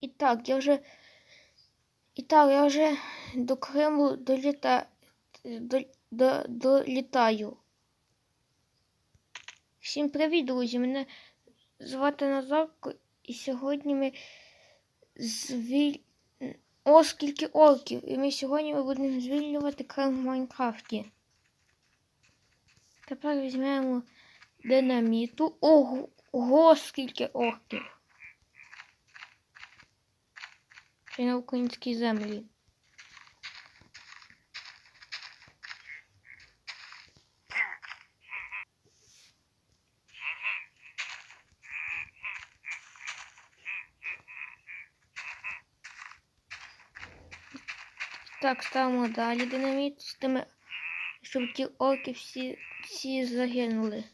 І так, я вже. І так, я вже до Криму доліта... до... До... долітаю. Всім привіт, друзі! Мене звати Назарко, і сьогодні ми звіль... О, скільки орків! І ми сьогодні ми будемо звільнювати Крим в Майнкрафті. Тепер візьмемо динаміту. Ого, ого скільки орків! Ще й на українській землі. Так, ставимо далі динаміт щоб ті орки всі, всі загинули.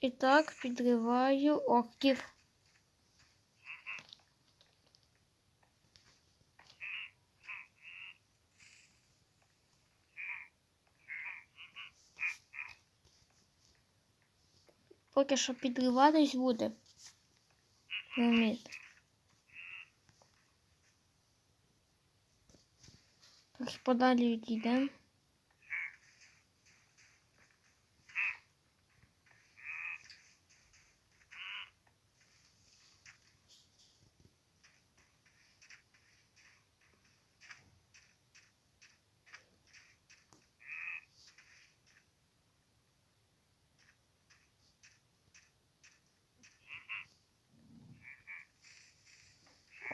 І так підриваю орків. Поки що підриватись буде. Трохи подалі відійдемо.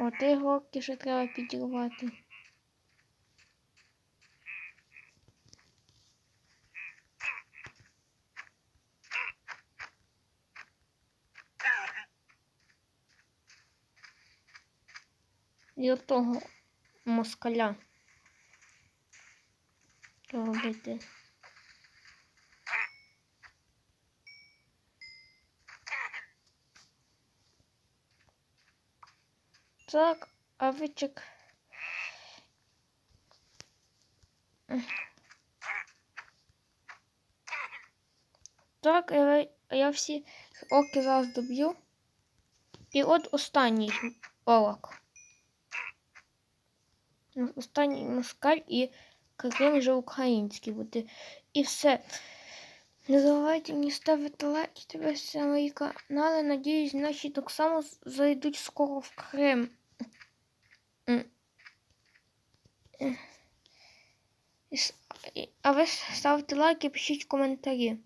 О, ти горки ще треба підірвати. І от того москаля робити. Так, овечек. Так, я, я всі оки зараз доб'ю. І от останній орок. Останній москаль і Крим вже український буде. І все. Не забувайте мені ставити лайки, дивитися на мої канали. Надіюсь, наші так само зайдуть скоро в Крим. А ви ставте лайки, пишіть коментарі.